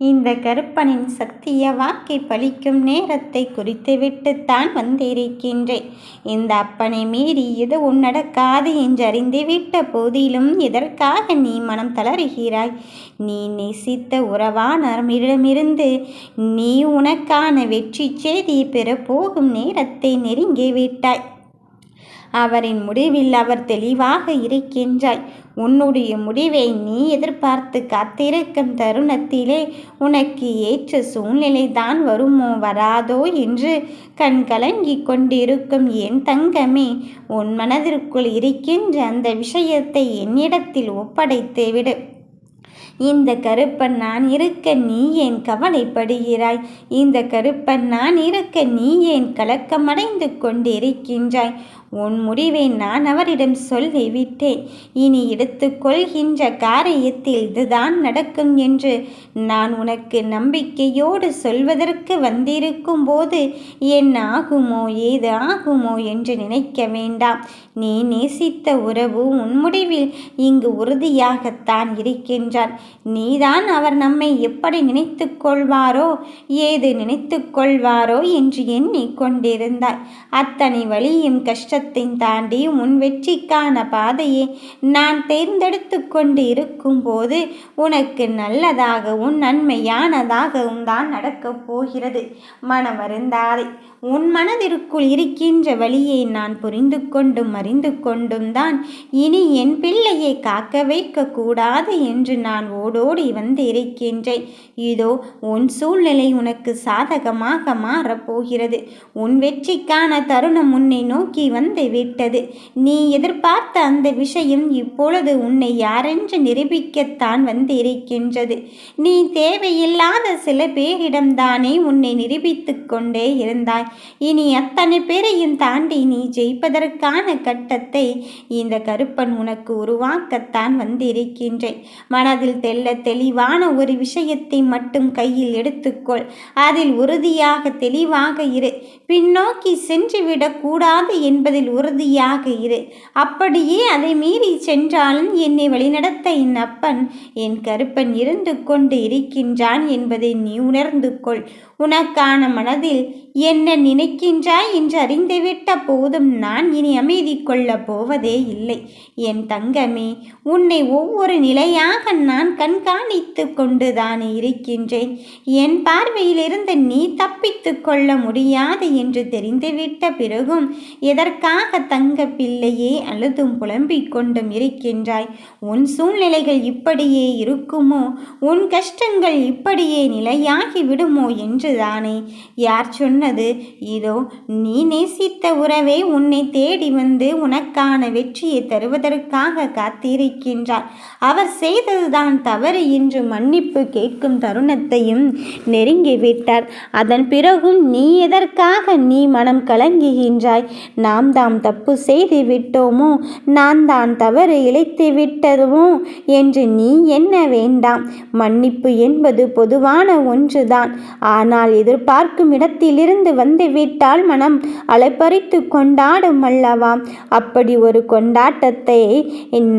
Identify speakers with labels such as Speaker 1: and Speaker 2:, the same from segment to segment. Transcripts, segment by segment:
Speaker 1: இந்த கருப்பனின் சக்திய வாக்கை பலிக்கும் நேரத்தை குறித்துவிட்டுத்தான் வந்திருக்கின்றேன். இந்த அப்பனை மீறி எதுவும் நடக்காது என்று அறிந்துவிட்ட போதிலும் எதற்காக நீ மனம் தளறுகிறாய் நீ நேசித்த உறவானரிடமிருந்து நீ உனக்கான வெற்றி செய்தி பெறப்போகும் நேரத்தை நெருங்கிவிட்டாய். அவரின் முடிவில் அவர் தெளிவாக இருக்கின்றாய். உன்னுடைய முடிவை நீ எதிர்பார்த்து காத்திருக்கும் தருணத்திலே உனக்கு ஏற்ற சூழ்நிலை தான் வருமோ வராதோ என்று கண் கொண்டிருக்கும் என் தங்கமே உன் மனதிற்குள் இருக்கின்ற அந்த விஷயத்தை என்னிடத்தில் ஒப்படைத்து விடு. இந்த கருப்பன் நான் இருக்க நீ ஏன் கவலைப்படுகிறாய்? இந்த கருப்பன் நான் இருக்க நீ ஏன் கலக்கமடைந்து கொண்டிருக்கின்றாய்? உன் முடிவை நான் அவரிடம் சொல்லிவிட்டேன் இனி எடுத்துக்கொள்கின்ற காரியத்தில் இதுதான் நடக்கும் என்று நான் உனக்கு நம்பிக்கையோடு சொல்வதற்கு வந்திருக்கும் போது என்ன ஆகுமோ ஏது ஆகுமோ என்று நினைக்க வேண்டாம். நீ நேசித்த உறவு உன் முடிவில் இங்கு உறுதியாகத்தான் இருக்கின்றான். நீதான் அவர் நம்மை எப்படி நினைத்து கொள்வாரோ ஏது நினைத்து கொள்வாரோ என்று எண்ணிக்கொண்டிருந்தாய் அத்தனை வழியும் கஷ்ட கஷ்டத்தை தாண்டி உன் வெற்றிக்கான பாதையை நான் தேர்ந்தெடுத்து கொண்டு இருக்கும்போது உனக்கு நல்லதாகவும் நன்மையானதாகவும் தான் நடக்கப் போகிறது. மனம் வருந்தாதே உன் மனதிற்குள் இருக்கின்ற வழியை நான் புரிந்து கொண்டும் அறிந்து கொண்டும் தான் இனி என் பிள்ளையை காக்க வைக்க கூடாது என்று நான் ஓடோடி வந்து இருக்கின்றேன். இதோ உன் சூழ்நிலை உனக்கு சாதகமாக மாறப்போகிறது. உன் வெற்றிக்கான தருணம் உன்னை நோக்கி வந்து விட்டது. நீ எதிர்பார்த்த அந்த விஷயம் இப்பொழுது உன்னை யாரென்று நிரூபிக்கத்தான் வந்து இருக்கின்றது. நீ தேவையில்லாத சில பேரிடம்தானே உன்னை நிரூபித்து கொண்டே இருந்தாய். இனி அத்தனை பேரையும் தாண்டி நீ ஜெயிப்பதற்கான கட்டத்தை இந்த கருப்பன் உனக்கு உருவாக்கத்தான் வந்திருக்கின்றேன். மனதில் தெல்ல தெளிவான ஒரு விஷயத்தை மட்டும் கையில் எடுத்துக்கொள். அதில் உறுதியாக தெளிவாக இரு. பின்னோக்கி சென்று விடக்கூடாது என்பதில் உறுதியாக இரு. அப்படியே அதை மீறி சென்றாலும் என்னை வழிநடத்த என் அப்பன் என் கருப்பன் இருந்து கொண்டு இருக்கின்றான் என்பதை நீ உணர்ந்து கொள். உனக்கான மனதில் என்ன நினைக்கின்றாய் என்று அறிந்துவிட்ட போதும் நான் இனி அமைதி கொள்ளப் போவதே இல்லை. என் தங்கமே உன்னை ஒவ்வொரு நிலையாக நான் கண்காணித்து கொண்டுதான் இருக்கின்றேன். என் பார்வையிலிருந்து நீ தப்பித்து கொள்ள முடியாது என்று தெரிந்துவிட்ட பிறகும் எதற்காக தங்க பிள்ளையே அழுதும் புலம்பிக் கொண்டும் இருக்கின்றாய்? உன் சூழ்நிலைகள் இப்படியே இருக்குமோ? உன் கஷ்டங்கள் இப்படியே நிலையாகி விடுமோ என்றுதானே? யார் சொன்ன சொன்னது இதோ நீ நேசித்த உறவே உன்னை தேடி வந்து உனக்கான வெற்றியை தருவதற்காக காத்திருக்கின்றார். அவர் செய்ததுதான் தவறு என்று மன்னிப்பு கேட்கும் தருணத்தையும் நெருங்கிவிட்டார் அதன் பிறகும் நீ எதற்காக நீ மனம் கலங்குகின்றாய்? நாம் தாம் தப்பு செய்து விட்டோமோ? நான் தான் தவறு இழைத்து விட்டதுமோ என்று நீ என்ன வேண்டாம். மன்னிப்பு என்பது பொதுவான ஒன்றுதான். ஆனால் எதிர்பார்க்கும் இடத்திலிருந்து வந்துவிட்டால் மனம் அலைப்பறித்து கொண்டாடும் அல்லவா? அப்படி ஒரு கொண்டாட்டத்தை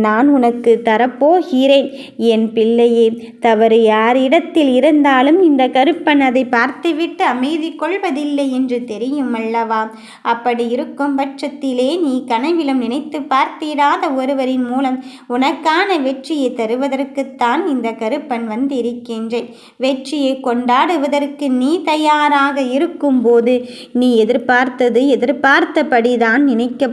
Speaker 1: நான் உனக்கு தரப்போகிறேன். என் பிள்ளையே தவறு யாரிடத்தில் இருந்தாலும் இந்த கருப்பன் அதை பார்த்துவிட்டு அமைதி கொள்வதில்லை என்று தெரியும் அல்லவா? அப்படி இருக்கும் பட்சத்திலே நீ கனவிலும் நினைத்து பார்த்திடாத ஒருவரின் மூலம் உனக்கான வெற்றியை தருவதற்குத்தான் இந்த கருப்பன் வந்திருக்கின்றேன். வெற்றியை கொண்டாடுவதற்கு நீ தயாராக இருக்கும் போது நீ எதிர்பார்த்தது எதிர்பார்த்தபடிதான் நினைக்க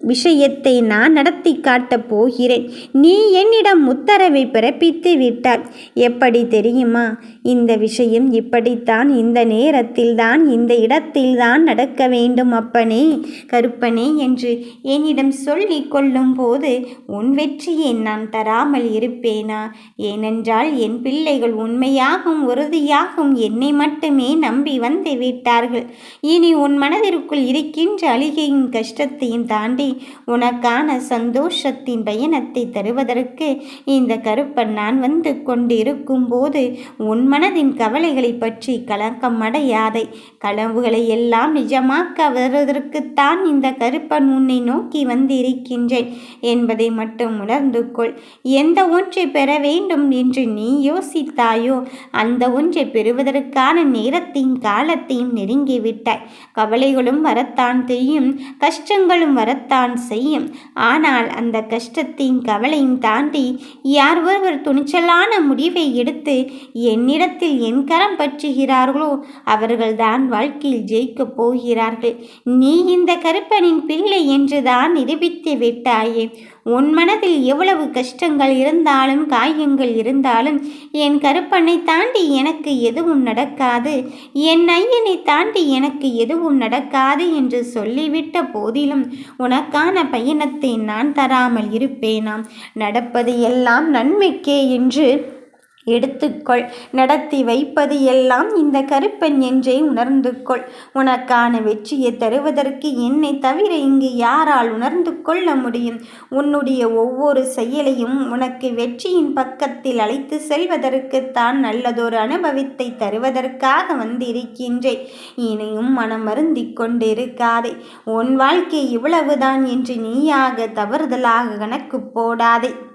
Speaker 1: விஷயத்தை நான் நடத்தி காட்டப் போகிறேன். நீ என்னிடம் உத்தரவை பிறப்பித்து விட்டாய். எப்படி தெரியுமா? இந்த விஷயம் இப்படித்தான் இந்த நேரத்தில்தான் இந்த இடத்தில்தான் நடக்க வேண்டும் அப்பனே கருப்பனே என்று என்னிடம் சொல்லி கொள்ளும் போது உன் வெற்றியை நான் தராமல் இருப்பேனா? ஏனென்றால் என் பிள்ளைகள் உண்மையாகும் உறுதியாகும் என்னை மட்டுமே நம்பி வந்து விட்டார்கள். இனி உன் மனதிற்குள் இருக்கின்ற அழுகையின் கஷ்டத்தையும் தாண்டி உனக்கான சந்தோஷத்தின் பயணத்தை தருவதற்கு இந்த கருப்பன் நான் வந்து கொண்டிருக்கும் போது உன் மனதின் கவலைகளை பற்றி கலக்கம் அடையாதை. கனவுகளை எல்லாம் நிஜமாக்க வருவதற்குத்தான் இந்த கருப்பன் உன்னை நோக்கி வந்திருக்கின்றேன் என்பதை மட்டும் உணர்ந்து கொள். எந்த ஒன்றை பெற வேண்டும் என்று நீ யோசித்தாயோ அந்த ஒன்றை பெறுவதற்கான நேரத்தையும் காலத்தையும் நெருங்கிவிட்டாய். கவலைகளும் வரத்தான் தெரியும் கஷ்டங்களும் வரத்தான் செய்யும். ஆனால் அந்த கஷ்டத்தையும் கவலையும் தாண்டி யார் ஒருவர் துணிச்சலான முடிவை எடுத்து என்னிடத்தில் என் கரம் பற்றுகிறார்களோ அவர்கள்தான் வாழ்க்கையில் ஜெயிக்கப் போகிறார்கள். நீ இந்த கருப்பனின் பிள்ளை என்றுதான் நிரூபித்து விட்டாயே. உன் மனதில் எவ்வளவு கஷ்டங்கள் இருந்தாலும் காயங்கள் இருந்தாலும் என் கருப்பனை தாண்டி எனக்கு எதுவும் நடக்காது. என் ஐயனை தாண்டி எனக்கு எதுவும் நடக்காது என்று சொல்லிவிட்ட போதிலும் உனக்கான பயணத்தை நான் தராமல் இருப்பேனாம். நடப்பது எல்லாம் நன்மைக்கே என்று எடுத்துக்கொள். நடத்தி வைப்பது எல்லாம் இந்த கருப்பன் என்றே உணர்ந்து கொள் உனக்கான வெற்றியை தருவதற்கு என்னை தவிர இங்கு யாரால் உணர்ந்து கொள்ள முடியும்? உன்னுடைய ஒவ்வொரு செயலையும் உனக்கு வெற்றியின் பக்கத்தில் அழைத்து செல்வதற்குத்தான் நல்லதொரு அனுபவத்தை தருவதற்காக வந்திருக்கின்றேன். இனியும் மனம் வருந்தி கொண்டிருக்காதே. உன் வாழ்க்கை இவ்வளவுதான் என்று நீயாக தவறுதலாக கணக்கு போடாதே.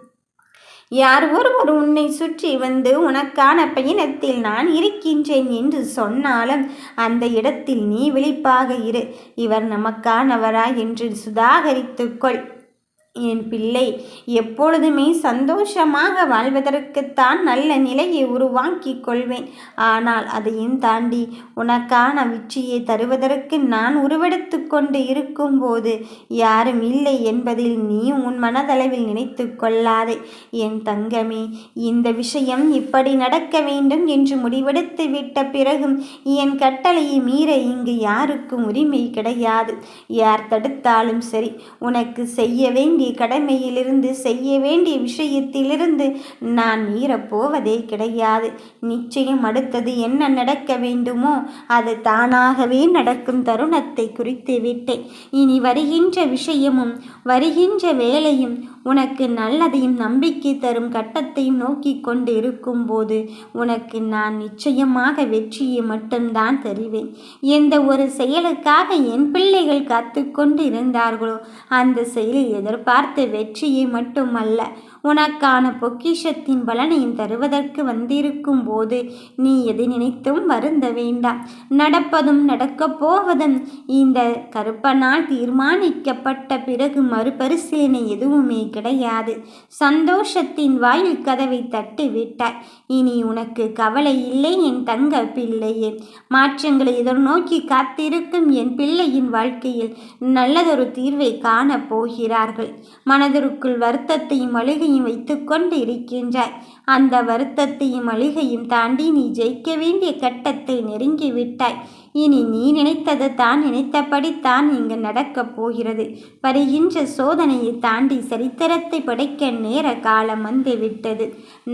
Speaker 1: யார் ஒருவர் உன்னை சுற்றி வந்து உனக்கான பயணத்தில் நான் இருக்கின்றேன் என்று சொன்னாலும் அந்த இடத்தில் நீ விழிப்பாக இரு. இவர் நமக்கானவரா என்று சுதாகரித்துக்கொள் என் பிள்ளை எப்பொழுதுமே சந்தோஷமாக வாழ்வதற்குத்தான் நல்ல நிலையை உருவாக்கி கொள்வேன். ஆனால் அதையும் தாண்டி உனக்கான வெற்றியை தருவதற்கு நான் உருவெடுத்து கொண்டு இருக்கும்போது யாரும் இல்லை என்பதில் நீ உன் மனதளவில் நினைத்து கொள்ளாதே. என் தங்கமே இந்த விஷயம் இப்படி நடக்க வேண்டும் என்று முடிவெடுத்து விட்ட பிறகும் என் கட்டளையை மீற இங்கு யாருக்கும் உரிமை கிடையாது. யார் தடுத்தாலும் சரி உனக்கு செய்ய வேண்டிய வேண்டிய கடமையிலிருந்து செய்ய வேண்டிய விஷயத்திலிருந்து நான் மீறப்போவதே கிடையாது. நிச்சயம் அடுத்தது என்ன நடக்க வேண்டுமோ அது தானாகவே நடக்கும் தருணத்தை குறித்து விட்டேன். இனி வருகின்ற விஷயமும் வருகின்ற வேலையும் உனக்கு நல்லதையும் நம்பிக்கை தரும் கட்டத்தையும் நோக்கி கொண்டு இருக்கும்போது உனக்கு நான் நிச்சயமாக வெற்றியை மட்டும்தான் தருவேன். எந்த ஒரு செயலுக்காக என் பிள்ளைகள் காத்துக்கொண்டு இருந்தார்களோ அந்த செயலில் எதிர்பார்த்த வெற்றியை மட்டுமல்ல உனக்கான பொக்கிஷத்தின் பலனையும் தருவதற்கு வந்திருக்கும் போது நீ எதை நினைத்தும் வருந்த வேண்டாம். நடப்பதும் நடக்கப் போவதும் இந்த கருப்பனால் தீர்மானிக்கப்பட்ட பிறகு மறுபரிசீலனை எதுவுமே கிடையாது. சந்தோஷத்தின் வாயில் கதவை தட்டி விட்டாய் இனி உனக்கு கவலை இல்லை என் தங்க பிள்ளையே. மாற்றங்களை எதிர்நோக்கி காத்திருக்கும் என் பிள்ளையின் வாழ்க்கையில் நல்லதொரு தீர்வை காணப் போகிறார்கள். மனதிற்குள் வருத்தத்தையும் அழுகையும் வைத்துக்கொண்டு இருக்கின்றாய் அந்த வருத்தத்தையும் அழுகையும் தாண்டி நீ ஜெயிக்க வேண்டிய கட்டத்தை நெருங்கி விட்டாய் இனி நீ நினைத்தது தான் நினைத்தபடி தான் இங்கு நடக்கப் போகிறது. வருகின்ற சோதனையை தாண்டி சரித்திரத்தை படைக்க நேர காலம் வந்து விட்டது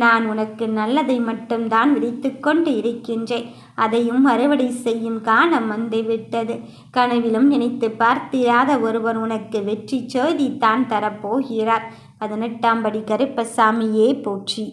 Speaker 1: நான் உனக்கு நல்லதை மட்டும்தான் விதித்து கொண்டு இருக்கின்றேன். அதையும் அறுவடை செய்யும் காலம் வந்து விட்டது கனவிலும் நினைத்து பார்த்திராத ஒருவர் உனக்கு வெற்றி சோதி தான் தரப்போகிறார். பதினெட்டாம் படி கருப்பசாமியே போற்றி.